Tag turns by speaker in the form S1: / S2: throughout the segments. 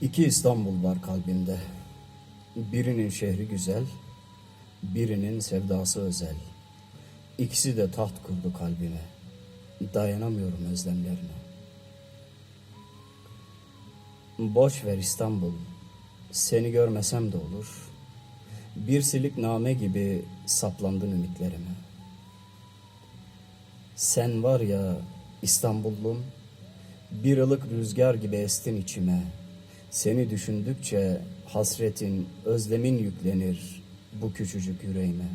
S1: İki İstanbul var kalbimde. Birinin şehri güzel, birinin sevdası özel. İkisi de taht kurdu kalbime. Dayanamıyorum özlemlerine. Boş ver İstanbul, seni görmesem de olur. Bir silik name gibi saplandın ümitlerime. Sen var ya İstanbullum, bir ılık rüzgar gibi estin içime. Seni düşündükçe hasretin, özlemin yüklenir bu küçücük yüreğime.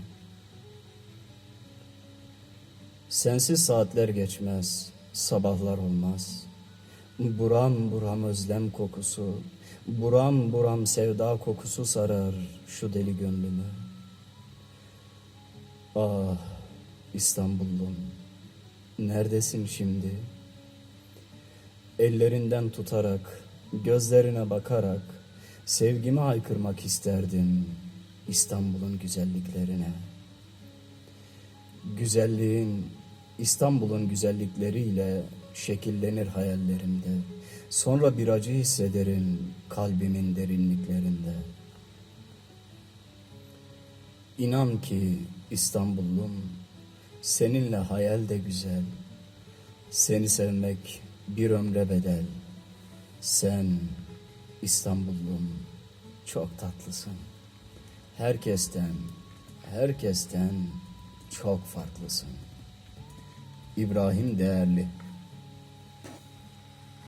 S1: Sensiz saatler geçmez, sabahlar olmaz. Buram buram özlem kokusu, buram buram sevda kokusu sarar şu deli gönlümü. Ah İstanbullum, neredesin şimdi? Ellerinden tutarak, gözlerine bakarak sevgimi haykırmak isterdim İstanbul'un güzelliklerine. Güzelliğin İstanbul'un güzellikleriyle şekillenir hayallerimde. Sonra bir acı hissederim kalbimin derinliklerinde. İnan ki İstanbullum, seninle hayal de güzel. Seni sevmek bir ömre bedel. Sen İstanbullum çok tatlısın. Herkesten, herkesten çok farklısın. İbrahim Değerli